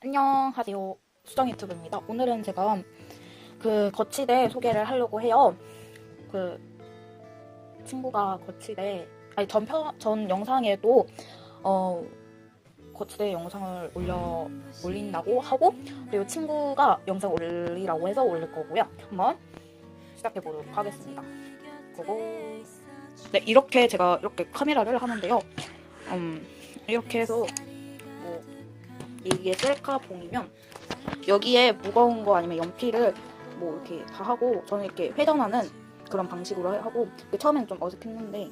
안녕하세요. 수정 유튜브입니다. 오늘은 제가 그 거치대 소개를 하려고 해요. 그 친구가 거치대 아니 전, 편, 전 영상에도 어 거치대 영상을 올려 올린다고 하고 그리고 친구가 영상 올리라고 해서 올릴 거고요. 한번 시작해 보도록 하겠습니다. 그리고 네 이렇게 제가 이렇게 카메라를 하는데요. 음 이렇게 해서 뭐 이게 셀카 봉이면 여기에 무거운 거 아니면 연필을 뭐 이렇게 다 하고 저는 이렇게 회전하는 그런 방식으로 하고 처음엔 좀 어색했는데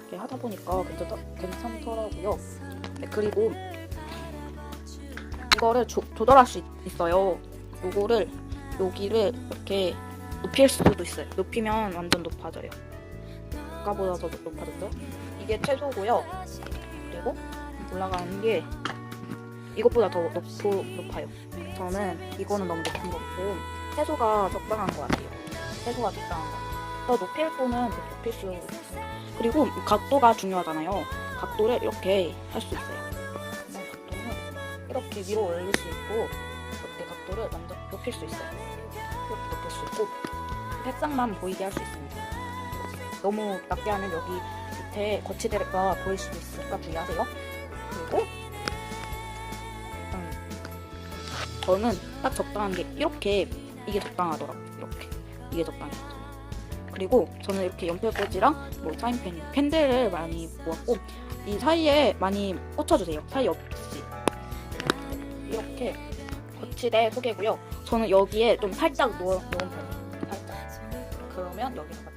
이렇게 하다 보니까 괜찮더, 괜찮더라고요. 네, 그리고 이거를 조, 조절할 수 있, 있어요. 요거를 여기를 이렇게 높일 수도 있어요. 높이면 완전 높아져요. 아까보다 더 높아졌죠? 이게 최소고요. 그리고 올라가는 게 이것보다 더 높고 높아요. 저는 이거는 너무 높은 것 같고 해소가 적당한 것 같아요. 해소가 적당한 것 같아요. 더 높일 거는 더 높일 수 있어요. 그리고 각도가 중요하잖아요. 각도를 이렇게 할 수 있어요. 그냥 각도는 이렇게 위로 올릴 수 있고 이렇게 각도를 완전 높일 수 있어요. 이렇게 높일 수 있고 색상만 보이게 할 수 있습니다. 너무 낮게 하면 여기 밑에 거치대가 보일 수도 있으니까 주의하세요. 그리고 저는 딱 적당한 게 이렇게 이게 적당하더라고요. 이렇게 이게 적당해요. 그리고 저는 이렇게 연필 꽂이랑 뭐 사인펜, 펜들을 많이 모았고 이 사이에 많이 꽂혀주세요. 사이 없이 이렇게 거치대 소개고요. 저는 여기에 좀 살짝 놓, 놓은 편이에요. 살짝. 그러면 여기가